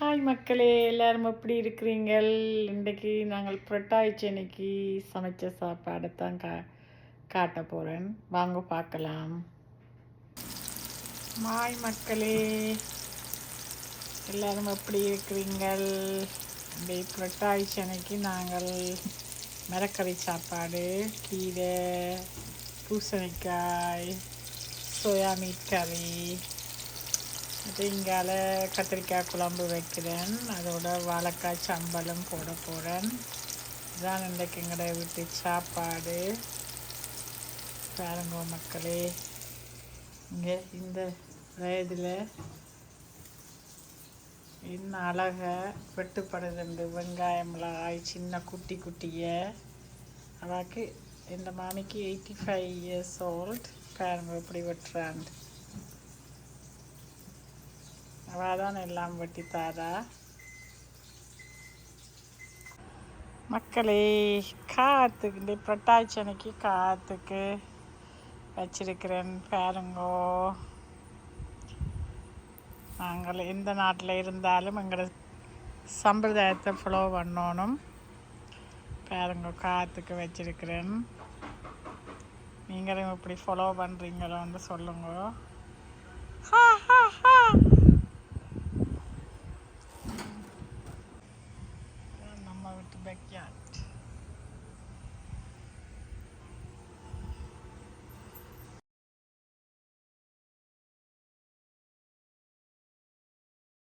Hi மக்களே எல்லோரும் எப்படி இருக்கிறீங்கள்? இன்றைக்கு நாங்கள் புரட்டாய்ச்சி அன்னைக்கு சமைச்ச சாப்பாடை தான் கா காட்ட போகிறேன் வாங்க பார்க்கலாம். மாய் மக்களே எல்லோரும் எப்படி இருக்கிறீங்கள்? இந்த புரட்டாய்ச்சி அன்னைக்கு நாங்கள் மரக்கறி சாப்பாடு கீரை பூசணிக்காய் சோயா மீட் கறி இங்கால கத்திரிக்காய் குழம்பு வைக்கிறேன். அதோட வாழைக்காய் சம்பளம் போட போகிறேன் இதான் இன்றைக்கு எங்களோட வீட்டு சாப்பாடு. பாருங்க மக்களே. இங்கே இந்த வயதில் இன்னும் அழகாக வெட்டுப்படுதுண்டு வெங்காயம் மிளகாய் சின்ன குட்டி குட்டியை. அவாக்கு இந்த மாமிக்கு எயிட்டி ஃபைவ் இயர்ஸ் ஓல்ட் பாருங்க எப்படி வெட்டுறான் அவள் எல்லாம் வெட்டி தாரா. மக்களே காற்றுக்கு இந்த புரட்டாச்சி அன்னைக்கு காற்றுக்கு வச்சிருக்கிறேன் பாருங்கோ. நாங்கள் எந்த நாட்டில் இருந்தாலும் எங்களோட சம்பிரதாயத்தை ஃபாலோ பண்ணணும். பாருங்க காற்றுக்கு வச்சிருக்கிறேன். நீங்களும் இப்படி ஃபாலோ பண்ணுறீங்களோன்னு சொல்லுங்க.